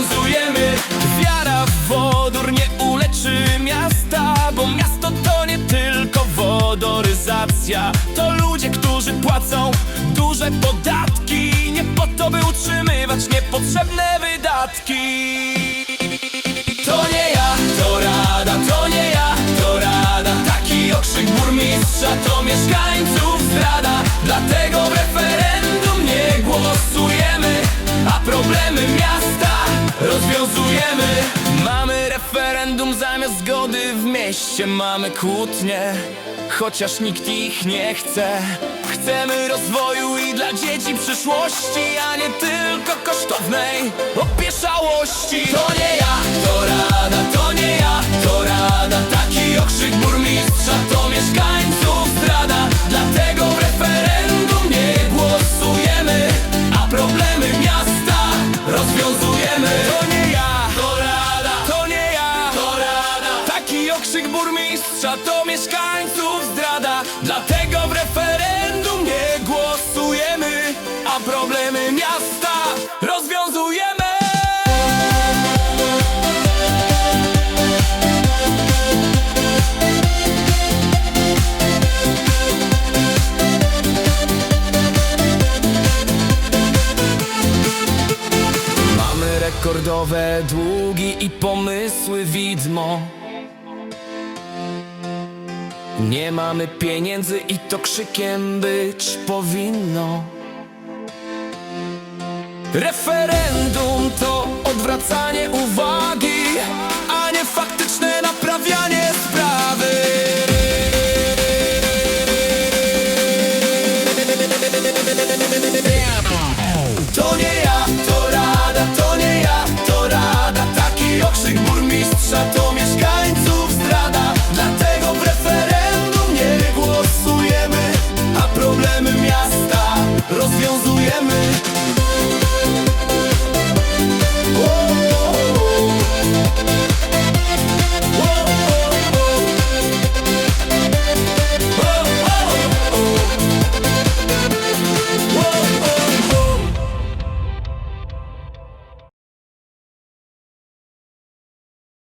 rozwiązujemy Wiara w wodór nie uleczy miasta Bo miasto to nie tylko wodoryzacja. To ludzie, którzy płacą duże podatki. Nie po to, by utrzymywać niepotrzebne wydatki rozwiązujemy. Mamy referendum zamiast zgody w mieście. Mamy kłótnie, chociaż nikt ich nie chce. Chcemy rozwoju i dla dzieci przyszłości A nie tylko kosztownej opieszałości Taki okrzyk burmistrza to mieszkańców zdrada. Dlatego w referendum nie głosujemy A problemy miasta rozwiązujemy. Mamy rekordowe długi i pomysły widmo Nie mamy pieniędzy i to krzykiem być powinno. Referendum rozwiązujemy.